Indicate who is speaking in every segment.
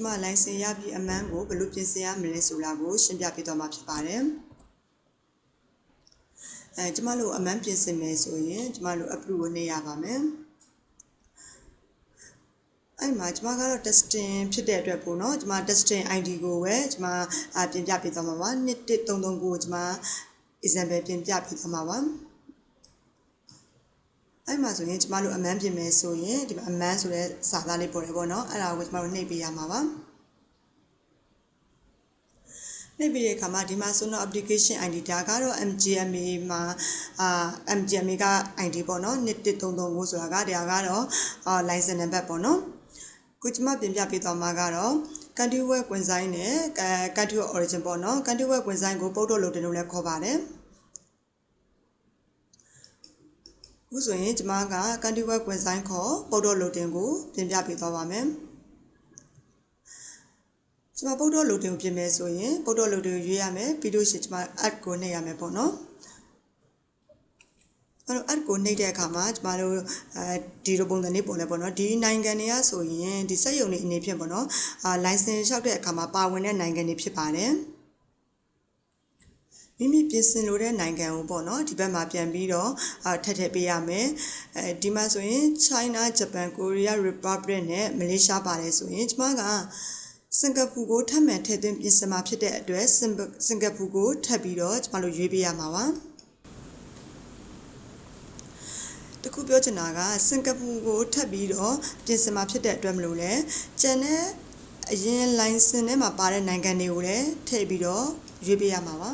Speaker 1: အခုကျမ license ရပြီးအမှန်ကိုဘယ်လိုပြင်ဆင်ရမလဲဆိုတာကိုရှင်းပြပေးသွားမှာဖြစ်ပါတယ်အဲကျမတို့အမှန်ပြင်ဆင်မယ်ဆိုရင်ကျမတို့ approve ကိုနှိပ်ရပါမယ်အဲ့မှာကျမကတော့ testing ဖြစ်တဲ့အတွက်ပေါ့နော်ကျမ testing ID ကိုပဲကျမအပြင်ပြပေးသွားမှာပါ2133ကိုကျမ example ပြင်ပြပေးသွားမှာပါ အဲ့မှာဆိုရင်ကျမတို့အမှန်ပြင်မယ်ဆိုရင်ဒီမှာအမှန်ဆိုတဲ့စာသားလေးပေါ်တယ်ပေါ့နော်အဲ့ဒါကိုကျမတို့နှိပ်ပေးရမှာပါနှိပ်ပြီးတဲ့အခါမှာဒီမှာဆိုတော့ application ID ဒါကတော့ MGMA မှာအာ MGMA က ID ပေါ့နော်2133ဆိုတာကဒါကတော့အာ license number ပေါ့နော်ခုကျမပြင်ပြပေးသွားမှာကတော့ country web ဝင်ဆိုင်နဲ့ country of origin ပေါ့နော် country web ဝင်ဆိုင်ကိုပုတ်တော့လို့တင်လို့လည်းခေါ်ပါတယ် ခုဆိုရင်ကျမက country web ဝင်ဆိုင်ခေါ်ပုတ်တော့လို့တင်ကိုပြင်ပြပေးသွားပါမယ်ကျမပုတ်တော့လို့တင်ကိုပြင်မယ်ဆိုရင်ပုတ်တော့လို့တင်ကိုရွေးရမယ်ပြီးလို့ရှိရင်ကျမ add ကိုနှိပ်ရမယ်ပေါ့နော်အဲ့တော့ add ကိုနှိပ်တဲ့အခါမှာကျမတို့အဲဒီလိုပုံစံလေးပေါ်လဲပေါ့နော်ဒီနိုင်ငံတွေကဆိုရင်ဒီစက်ရုံတွေအနေဖြင့်ပေါ့နော်အာ license လျှောက်တဲ့အခါမှာပါဝင်တဲ့နိုင်ငံတွေဖြစ်ပါတယ် မိမိပြင်ဆင်လိုတဲ့နိုင်ငံကိုပေါ့နော်ဒီဘက်မှာပြန်ပြီးတော့အာထပ်ထည့်ပေးရမယ်အဲဒီမှာဆိုရင် China Japan Korea Republic နဲ့ Malaysia ပါတယ်ဆိုရင်ကျမကစင်ကာပူကိုထပ်မံထည့်သွင်းပြင်ဆင်မှာဖြစ်တဲ့အတွက်စင်ကာပူကိုထပ်ပြီးတော့ကျမတို့ရွေးပေးရမှာပါတခုပြောချင်တာကစင်ကာပူကိုထပ်ပြီးတော့ပြင်ဆင်မှာဖြစ်တဲ့အတွက်မလို့လဲကျန်တဲ့အရင် license ထဲမှာပါတဲ့နိုင်ငံတွေကိုလည်းထည့်ပြီးတော့ရွေးပေးရမှာပါ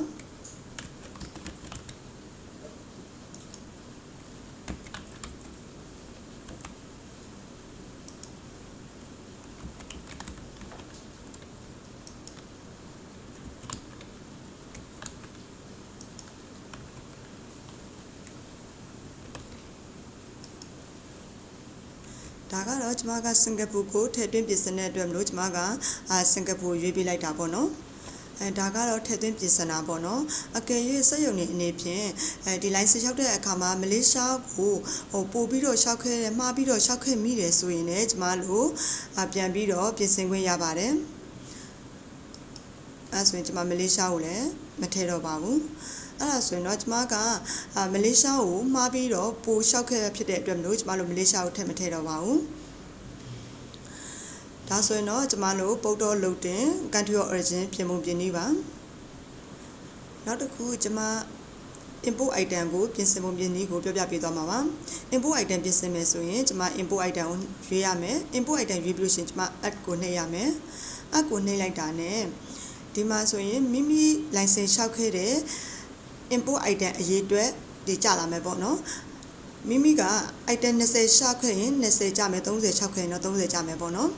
Speaker 1: ဒါကတော့ကျမကစင်ကာပူကိုထည့်သွင်းပြင်ဆင်တဲ့အတွက်မလို့ကျမကအာစင်ကာပူရွေးပေးလိုက်တာပေါ့နော်အဲဒါကတော့ထည့်သွင်းပြင်ဆင်တာပေါ့နော်အကယ်၍စက်ရုံနေအနေဖြင့်အဲဒီ license လျှောက်တဲ့အခါမှာမလေးရှားကိုဟိုပို့ပြီးတော့လျှောက်ခဲ့တယ်မှားပြီးတော့လျှောက်ခဲ့မိတယ်ဆိုရင်လည်းကျမတို့အပြန်ပြီးတော့ပြင်ဆင်ခွင့်ရပါတယ်အဲဆိုရင်ကျမမလေးရှားကိုလည်းမထည့်တော့ပါဘူး အဲ့ဒါဆိုရင်တော့ကျမကမလေးရှားကိုမှားပြီးတော့ပိုလျှောက်ခဲ့ဖြစ်တဲ့အတွက်မလို့ကျမတို့မလေးရှားကိုထည့်မထည့်တော့ပါဘူးဒါဆိုရင်တော့ကျမတို့ပုတ်တော့လုတ်တင် country of origin ပြင်ပုံပြင်နည်းပါနောက်တစ်ခုကျမ import item ကိုပြင်ဆင်ပုံပြင်နည်းကိုပြောပြပေးသွားမှာပါ import item ပြင်ဆင်မယ်ဆိုရင်ကျမ import item ကိုရွေးရမယ် import item ရွေးပြီးလို့ရှိရင်ကျမ add ကိုနှိပ်ရမယ် add ကိုနှိပ်လိုက်တာနဲ့ဒီမှာဆိုရင်မိမိ license လျှောက်ခဲ့တဲ့ import item အရေးအတွက်ဒီကြလာမယ်ပေါ့နော်မိမိက item 20ရှာခွင့်ရင်20ကြမယ်30၆ခွင့်ရင်တော့30ကြမယ်ပေါ့နော်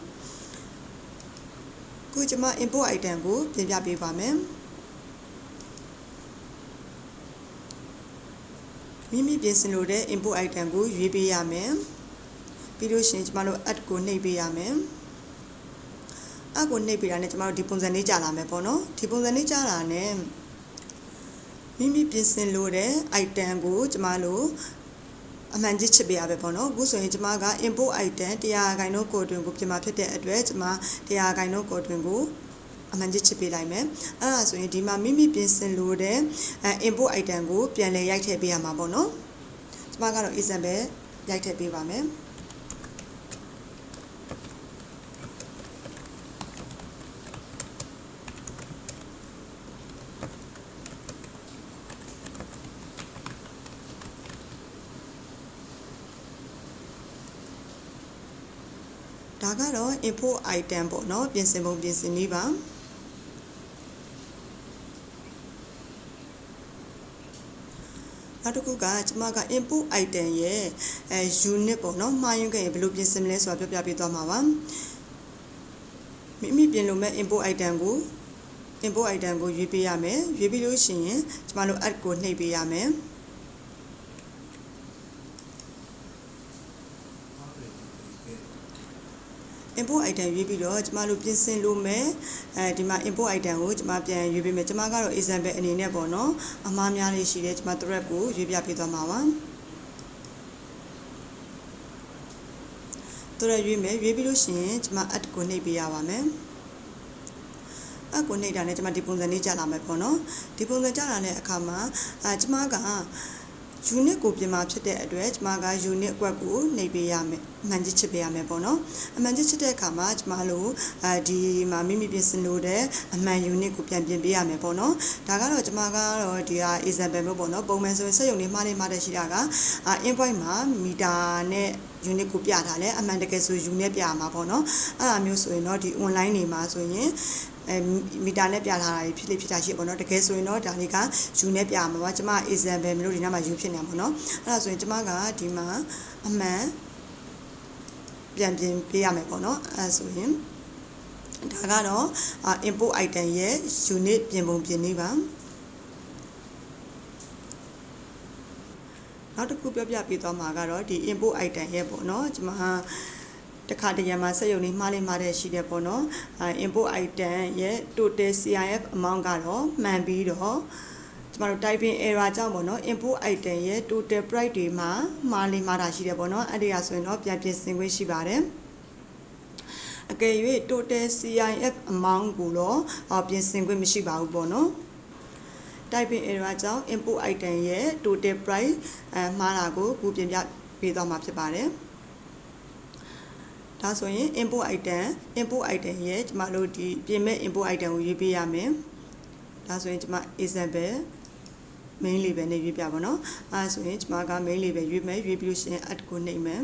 Speaker 1: ခုကျွန်မ import item ကိုပြင်ပြပေးပါမယ်မိမိပြင်ဆင်လိုတဲ့ import item ကိုရွေးပေးရမယ်ပြီးလို့ရှိရင်ကျွန်မတို့ add ကိုနှိပ်ပေးရမယ်အကိုနှိပ်ပေးတာနဲ့ကျွန်တော်တို့ဒီပုံစံလေးကြာလာမယ်ပေါ့နော်ဒီပုံစံလေးကြာလာနဲ့ မိမိပြင်ဆင်လိုတဲ့ item ကိုကျမတို့အမှန်ကြီးချစ်ပေးရပဲပေါ့နော်အခုဆိုရင်ကျမက import item 100ခိုင်နှုန်းကိုတွင်ကိုပြင်มาဖြစ်တဲ့အတွက်ကျမ100ခိုင်နှုန်းကိုတွင်ကိုအမှန်ကြီးချစ်ပေးလိုက်မယ်အဲ့ဒါဆိုရင်ဒီမှာမိမိပြင်ဆင်လိုတဲ့ import item ကိုပြန်လဲရိုက်ထည့်ပေးရမှာပေါ့နော်ကျမကတော့ example ရိုက်ထည့်ပေးပါမယ် ဒါကတော့ info item ပေါ့နော်ပြင်ဆင်ပုံပြင်ဆင်နည်းပါောက်တစ်ခုကကျမက input item ရဲ့အဲ unit ပေါ့နော်မှားယွင်းခဲ့ရင်ဘယ်လိုပြင်ဆင်မလဲဆိုတာပြောပြပေးသွားမှာပါမိမိပြင်လို့မဲ့ input item ကို input item ကိုရွေးပေးရမယ်ရွေးပြီးလို့ရှိရင်ကျမတို့ add ကိုနှိပ်ပေးရမယ် import item ရွေးပြီးတော့ကျမတို့ပြင်ဆင်လို့မယ်အဲဒီမှာ import item ကိုကျမပြန်ရွေးပေးမယ်ကျမကတော့ example အနေနဲ့ပေါ့နော်အမှားများလေးရှိတယ်ကျမ thread ကိုရွေးပြပေးသွားမှာပါတော်ရရွေးမယ်ရွေးပြီးလို့ရှိရင်ကျွန်မ add ကိုနှိပ်ပေးရပါမယ်အကိုနှိပ်တာနဲ့ကျွန်မဒီပုံစံလေးကြာလာမယ်ပေါ့နော်ဒီပုံစံကြာလာတဲ့အခါမှာအဲကျွန်မက unit ကိုပြင်มาဖြစ်တဲ့အတွက်ကျွန်မက unit အကွက်ကိုနှိပ်ပေးရမယ်အမှန်ချစ်ချစ်ပေးရမယ်ပေါ့နော်အမှန်ချစ်ချစ်တဲ့အခါမှာကျွန်မတို့အဲဒီမှာမိမိပြင်ဆင်လို့တဲ့အမှန် unit ကိုပြန်ပြင်ပေးရမယ်ပေါ့နော်ဒါကတော့ကျွန်မကတော့ဒီဟာ example မျိုးပေါ့နော်ပုံမှန်ဆိုရင်စက်ရုံလေးမှားနေမှားတဲ့ရှိတာက invoice မှာမီတာနဲ့ unit ကိုပြထားတယ်အမှန်တကယ်ဆို unit ပြရမှာပေါ့နော်အဲ့ဒါမျိုးဆိုရင်တော့ဒီ online နေမှာဆိုရင် အဲမီတာနဲ့ပြထားတာဖြစ်လိဖြစ်တာရှိပေါ့နော်တကယ်ဆိုရင်တော့ဒါလေးကယူနဲ့ပြမှာပါကျမ example မျိုးဒီနားမှာယူဖြစ်နေမှာပေါ့နော်အဲ့ဒါဆိုရင်ကျမကဒီမှာအမှန်ပြန်ပြင်ပေးရမယ်ပေါ့နော်အဲ့ဆိုရင်ဒါကတော့ import item ရဲ့ unit ပြင်ပုံပြင်နည်းပါနောက်တစ်ခုပြောပြပေးသွားမှာကတော့ဒီ import item ရဲ့ပေါ့နော်ကျွန်မ တခါတရံမှာစက်ရုံလေးမှားလေးမှားတဲ့ရှိတယ်ပေါ့နော်အဲ import item ရဲ့ total CIF amount ကတော့မှန်ပြီးတော့ကျမတို့ typing error ကြောင့်ပေါ့နော် import item ရဲ့ total price တွေမှာမှားလေးမှားတာရှိတယ်ပေါ့နော်အဲ့ဒီဟာဆိုရင်တော့ပြန်ပြင်ဆင်ခွင့်ရှိပါတယ်အကယ်၍ total CIF amount ကိုတော့ပြင်ဆင်ခွင့်မရှိပါဘူးပေါ့နော် typing error ကြောင့် import item ရဲ့ total price အဲမှားတာကိုခုပြင်ပြပေးသွားမှာဖြစ်ပါတယ် ဒါဆိုရင် import item import item ရဲ့ကျမတို့ဒီပြင်မဲ့ import item ကိုရွေးပေးရမယ်ဒါဆိုရင်ကျမ example main label နဲ့ရွေးပြပါတော့အဲဆိုရင်ကျမက main label ရွေးမယ်ရွေးပြီးလို့ရှိရင် add ကိုနှိပ်မယ်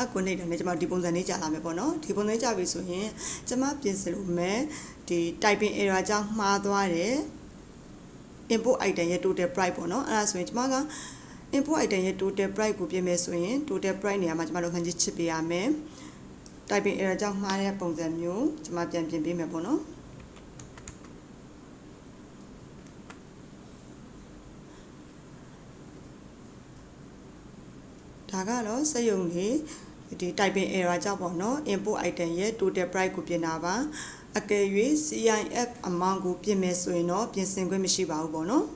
Speaker 1: အကွန်နေတာနဲ့ကျွန်မဒီပုံစံလေးကြာလာမယ်ပေါ့နော်ဒီပုံစံကြာပြီဆိုရင်ကျွန်မပြင်ဆင်လို့မယ်ဒီ typing error ကြောင့်မှားသွားတယ် input item ရဲ့ total price ပေါ့နော်အဲ့ဒါဆိုရင်ကျွန်မက input item ရဲ့ total price ကိုပြင်မယ်ဆိုရင် total price နေရာမှာကျွန်မတို့မှန်ချစ်ချစ်ပေးရမယ် typing error ကြောင့်မှားတဲ့ပုံစံမျိုးကျွန်မပြန်ပြင်ပေးမယ်ပေါ့နော်ဒါကတော့စက်ရုံလေးဒီ typing error ကြောင့်ပေါ့နော် input item ရဲ့ total price ကိုပြင်တာပါအကယ်၍ CIF amount ကိုပြင်မယ်ဆိုရင်တော့ပြင်ဆင်ခွင့်မရှိပါဘူးပေါ့နော်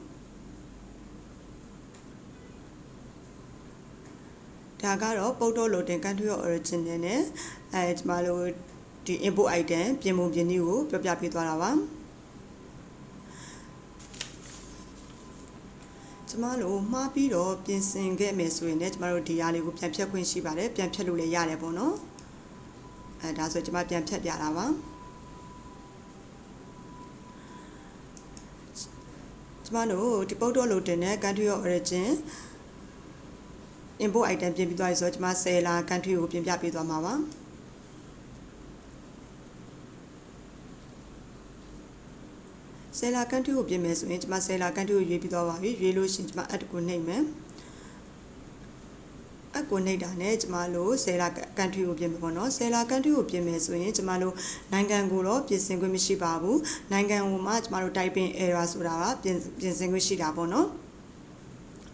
Speaker 1: ဒါကတော့ပုတ်တော့ loading country of origin နဲ့အဲကျမတို့ဒီ input item ပြင်ပုံပြင်နည်းကိုပြောပြပေးသွားတာပါကျမတို့မှားပြီးတော့ပြင်ဆင်ခဲ့မယ်ဆိုရင်လည်းကျမတို့ဒီဟာလေးကိုပြန်ဖြတ်ခွင့်ရှိပါတယ်ပြန်ဖြတ်လို့လည်းရတယ်ပေါ့နော်အဲဒါဆိုကျမပြန်ဖြတ်ပြတာပါကျမတို့ဒီပုတ်တော့လို့တင်တဲ့ country of origin import item ပြင်ပြီးသွားပြီဆိုတော့ကျမ seller country ကိုပြင်ပြပေးသွားမှာပါဆယ်လာကန်ထရီကိုပြင်မယ်ဆိုရင်ကျွန်မဆယ်လာကန်ထရီကိုရွေးပြီးသွားပါပြီရွေးလို့ရှိရင်ကျွန်မ add ကိုနှိပ်မယ်အကိုနှိပ်တာနဲ့ကျမတို့ဆယ်လာကန်ထရီကိုပြင်မယ်ပေါ့နော်ဆယ်လာကန်ထရီကိုပြင်မယ်ဆိုရင်ကျမတို့နိုင်ငံကိုတော့ပြင်ဆင်ခွင့်မရှိပါဘူးနိုင်ငံကိုမှကျမတို့ typing error ဆိုတာကပြင်ပြင်ဆင်ခွင့်ရှိတာပေါ့နော်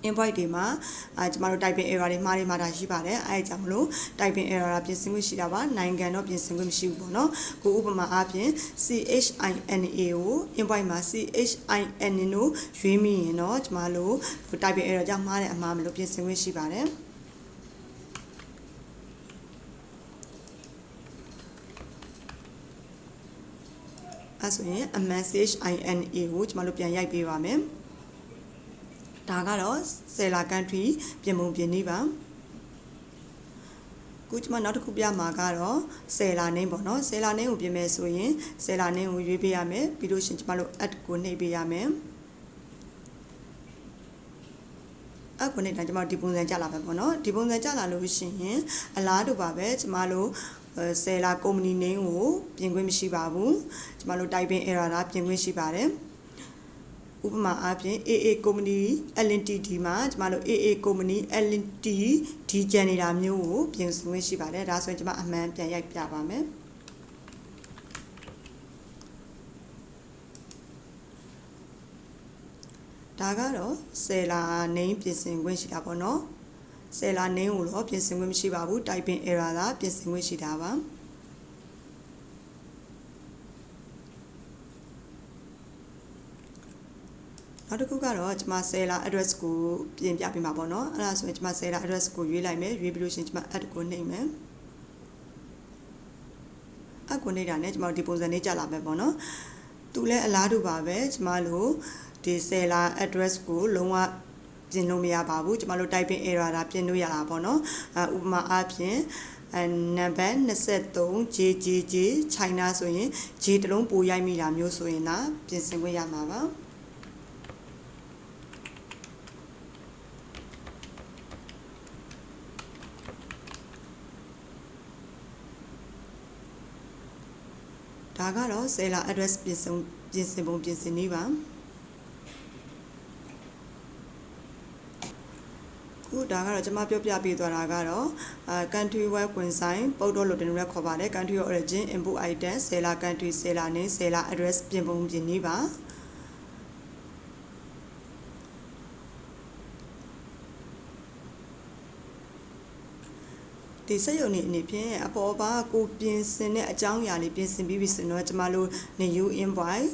Speaker 1: invoice တွေမှာအဲကျမတို့ typing error တွေမှားတွေမှားတာရှိပါတယ်အဲဒါကြောင့်မလို့ typing error ပြင်ဆင်ခွင့်ရှိတာပါနိုင်ငံတော့ပြင်ဆင်ခွင့်မရှိဘူးပေါ့နော်ကိုဥပမာအားဖြင့် CHINA ကို invoice မှာ CHIN လို့ရွေးမိရင်တော့ကျမတို့ typing error ကြောင့်မှားတဲ့အမှားမလို့ပြင်ဆင်ခွင့်ရှိပါတယ်အဲဆိုရင်အမှန် CHINA ကိုကျမတို့ပြန်ရိုက်ပေးပါမယ် ဒါကတော့ဆယ်လာကန်ထရီပြင်ပုံပြင်နည်းပါခုကျမနောက်တစ်ခုပြမှာကတော့ဆယ်လာနင်းပေါ့နော်ဆယ်လာနင်းကိုပြင်မယ်ဆိုရင်ဆယ်လာနင်းကိုရွေးပေးရမယ်ပြီးလို့ရှင်ကျမတို့ add ကိုနှိပ်ပေးရမယ်အခုနေတာကျမတို့ဒီပုံစံကြလာပဲပေါ့နော်ဒီပုံစံကြလာလို့ရှိရင်အလားတူပါပဲကျမတို့ဆယ်လာကုမ္ပဏီ name ကိုပြင်ခွင့်မရှိပါဘူးကျမတို့ typing error တာပြင်ခွင့်ရှိပါတယ် ဥပမာအားဖြင့် AA company LNTD မှာကျမတို့ AA company LNT ဒီကျန်နေတာမျိုးကိုပြင်ဆင်ခွင့်ရှိပါတယ်ဒါဆိုရင်ကျမအမှန်ပြန်ရိုက်ပြပါမယ်ဒါကတော့ဆယ်လာ name ပြင်ဆင်ခွင့်ရှိတာပေါ့နော်ဆယ်လာ name ကိုတော့ပြင်ဆင်ခွင့်မရှိပါဘူး typing error သာပြင်ဆင်ခွင့်ရှိတာပါ နနောက်တစ်ခုကတော့ကျွန်မ seller address ကိုပြင်ပြပေးမှာပေါ့နော်အဲ့ဒါဆိုရင်ကျွန်မ seller address ကိုရွေးလိုက်မယ်ရွေးပြီးလို့ရှိရင်ကျွန်မ add ကိုနှိပ်မယ်အကိုနေတာနဲ့ကျွန်မတို့ဒီပုံစံလေးကြာလာမယ်ပေါ့နော်သူလည်းအလားတူပါပဲကျွန်မတို့ဒီ seller address ကိုလုံးဝပြင်လို့မရပါဘူးကျွန်မတို့ typing error ဒါပြင်လို့ရတာပေါ့နော်အဲဥပမာအားဖြင့်အဲနံပါတ်23 JJJ China ဆိုရင် J တလုံးပိုရိုက်မိတာမျိုးဆိုရင်ဒါပြင်ဆင်ခွင့်ရမှာပါ ဒါကတော့ seller address ပြင်ဆင်ပြင်ဆင်ပုံပြင်ဆင်နည်းပါခုဒါကတော့ကျွန်မပြောပြပေးသွားတာကတော့အာ country web ဝင်ဆိုင်ပုတ်တော့လို့တင်ရက်ခေါ်ပါတယ် country of origin input item seller country seller name seller address ပြင်ပုံပြင်နည်းပါ ဒီစက်ရုံနေအနေဖြင့်အပေါ်ပါကိုပြင်ဆင်တဲ့အကြောင်းအရာလေးပြင်ဆင်ပြီးပြီဆိုတော့ကျမတို့ new invoice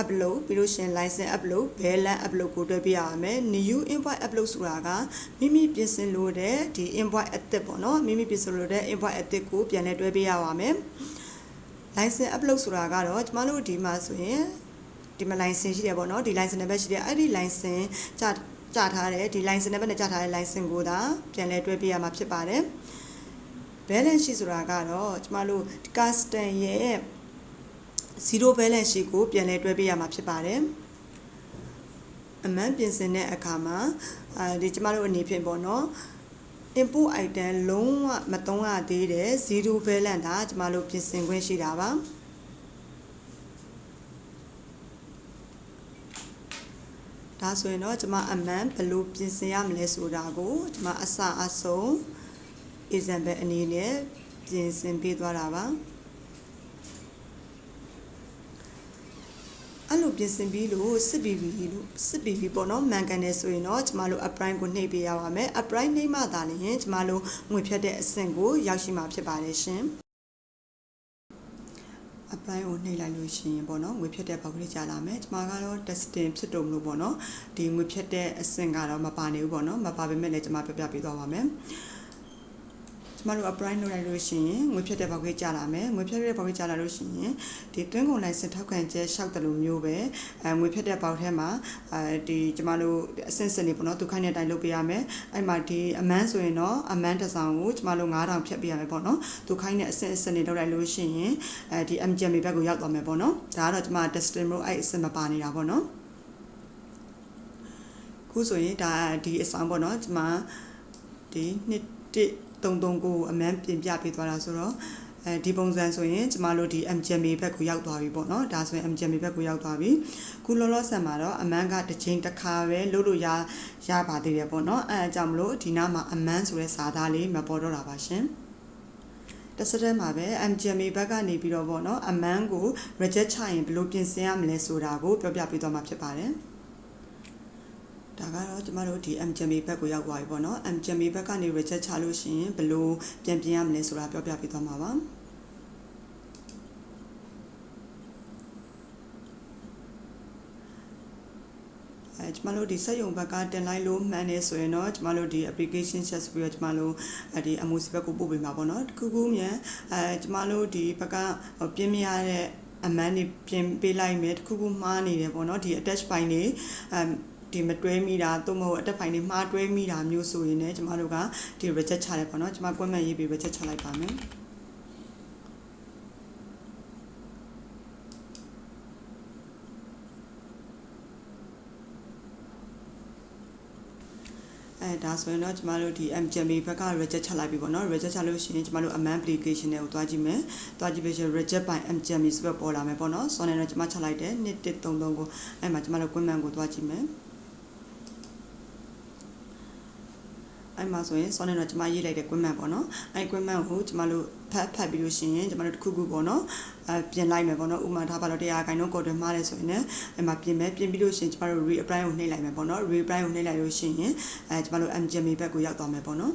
Speaker 1: upload ပြီးလို့ရှရင် license upload balance upload ကိုတွဲပြရမယ် new invoice upload ဆိုတာကမိမိပြင်ဆင်လို့တဲ့ဒီ invoice အသစ်ပေါ့နော်မိမိပြင်ဆင်လို့တဲ့ invoice အသစ်ကိုပြန်လဲတွဲပြရပါမယ် license upload ဆိုတာကတော့ကျမတို့ဒီမှာဆိုရင်ဒီမှာ license ရှိတယ်ပေါ့နော်ဒီ license နံပါတ်ရှိတယ်အဲ့ဒီ license ကြ ကြထားတယ်ဒီ license နံပါတ်နဲ့ကြထားတဲ့ license ကိုဒါပြန်လဲတွဲပြရမှာဖြစ်ပါတယ် balance sheet ဆိုတာကတော့ကျမတို့ custom ရဲ့ zero balance sheet ကိုပြန်လဲတွဲပေးရမှာဖြစ်ပါတယ်အမှန်ပြင်ဆင်တဲ့အခါမှာအဲဒီကျမတို့အနေဖြင့်ပေါ့နော် input item လုံးဝမသုံးရသေးတဲ့ zero balance ဒါကျမတို့ပြင်ဆင်ခွင့်ရှိတာပါ ဒါဆိုရင်တော့ကျမအမှန်ဘယ်လိုပြင်ဆင်ရမလဲဆိုတာကိုကျမအစအဆုံး example အနေနဲ့ပြင်ဆင်ပေးသွားတာပါအဲ့လိုပြင်ဆင်ပြီးလို့စစ်ပြီးပြီလို့စစ်ပြီးပြီပေါ့နော်မှန်ကန်တယ်ဆိုရင်တော့ကျမတို့ apply ကိုနှိပ်ပေးရပါမယ် apply နှိပ်မှသာလျှင်ကျမတို့ငွေဖြတ်တဲ့အဆင့်ကိုရောက်ရှိမှာဖြစ်ပါတယ်ရှင် apply ကိုနှိပ်လိုက်လို့ရှိရင်ပေါ့နော်ငွေဖြတ်တဲ့ပေါက်ကလေးကြာလာမယ်ကျမကတော့ testing ဖြစ်တုံလို့ပေါ့နော်ဒီငွေဖြတ်တဲ့အဆင့်ကတော့မပါနေဘူးပေါ့နော်မပါပေမဲ့လည်းကျမပြပြပေးသွားပါမယ်ကျ မတို့ apply လုပ်လိုက်လို့ရှိရင်ငွေဖြတ်တဲ့ပေါက်ကြီးကြာလာမယ်ငွေဖြတ်တဲ့ပေါက်ကြီးကြာလာလို့ရှိရင်ဒီသွင်းကုန်လိုင်စင်ထောက်ခံချက်လျှောက်တယ်လို့မျိုးပဲအဲငွေဖြတ်တဲ့ပေါက်ထဲမှာအဲဒီကျမတို့အဆင့်ဆင့်လေးပေါ့နော်သူခိုင်းတဲ့အတိုင်းလုပ်ပေးရမယ်အဲ့မှာဒီအမန်းဆိုရင်တော့အမန်းတစ်ဆောင်ကိုကျမတို့9000ဖြတ်ပေးရမယ်ပေါ့နော်သူခိုင်းတဲ့အဆင့်အဆင့်လေးလုပ်လိုက်လို့ရှိရင်အဲဒီ MGM ဘက်ကိုရောက်သွားမယ်ပေါ့နော်ဒါကတော့ကျမ testing mode အဲ့အဆင့်မပါနေတာပေါ့နော်ခုဆိုရင်ဒါဒီအဆောင်ပေါ့နော်ကျမဒီနှစ် တစ်339ကိုအမန်းပြင်ပြပေးသွားတာဆိုတော့အဲဒီပုံစံဆိုရင်ကျမတို့ဒီ MGMA ဘက်ကိုရောက်သွားပြီပေါ့နော်ဒါဆိုရင် MGMA ဘက်ကိုရောက်သွားပြီခုလောလောဆယ်မှာတော့အမန်းကတစ်ချိန်တစ်ခါပဲလုပ်လို့ရရပါသေးတယ်ပေါ့နော်အဲအကြောင်းမလို့ဒီနားမှာအမန်းဆိုတဲ့စာသားလေးမပေါ်တော့တာပါရှင်တစ်စက်တည်းမှာပဲ MGMA ဘက်ကနေပြီးတော့ပေါ့နော်အမန်းကို reject ချရင်ဘယ်လိုပြင်ဆင်ရမလဲဆိုတာကိုပြောပြပေးသွားမှာဖြစ်ပါတယ် ဒါကတော့ကျမတို့ဒီ MGMA ဘက်ကိုရောက်သွားပြီပေါ့နော် MGMA ဘက်ကနေ reject ချလို့ရှိရင်ဘယ်လိုပြန်ပြင်ရမလဲဆိုတာပြောပြပေးသွားမှာပါအဲကျမတို့ဒီစက်ရုံဘက်ကတင်လိုက်လို့မှန်နေဆိုရင်တော့ကျမတို့ဒီ application set ဆိုပြီးတော့ကျမတို့ဒီ MOC ဘက်ကိုပို့ပေးမှာပေါ့နော်တခုခုမြန်အဲကျမတို့ဒီဘက်ကပြင်းမရတဲ့အမန်းနေပြင်ပေးလိုက်မယ်တခုခုမှားနေတယ်ပေါ့နော်ဒီ attach ပိုင်းနေအဲ ဒီမတွဲမိတာသို့မဟုတ်အတက်ဖိုင်တွေမှားတွဲမိတာမျိုးဆိုရင်လည်းကျမတို့ကဒီ reject ချတယ်ပေါ့နော်ကျမကွက်မှန်ရေးပြီး reject ချလိုက်ပါမယ်အဲဒါဆိုရင်တော့ကျမတို့ဒီ MGMA ဘက်က reject ချလိုက်ပြီပေါ့နော် reject ချလို့ရှိရင်ကျမတို့ amend application တွေကိုတွားကြည့်မယ်တွားကြည့်ပြီးရင် reject by MGMA ဆိုပြီးပေါ်လာမယ်ပေါ့နော်ဆိုတော့ကျမချလိုက်တယ်2133ကိုအဲမှာကျမတို့ comment ကိုတွားကြည့်မယ် အဲ့မှာဆိုရင်စောနေတော့ကျမရေးလိုက်တဲ့ equipment ပေါ့နော်အဲ့ equipment ကိုကျမတို့ဖတ်ဖတ်ပြီးလို့ရှိရင်ကျမတို့တစ်ခုခုပေါ့နော်အပြင်လိုက်မယ်ပေါ့နော်ဥပမာထားပါတော့တရားခိုင်တော့ကော်တွင်မှားတယ်ဆိုရင်လည်းအဲ့မှာပြင်မယ်ပြင်ပြီးလို့ရှိရင်ကျမတို့ re-apply ကိုနှိပ်လိုက်မယ်ပေါ့နော် re-apply ကိုနှိပ်လိုက်လို့ရှိရင်အဲကျမတို့ MGMA ဘက်ကိုရောက်သွားမယ်ပေါ့နော်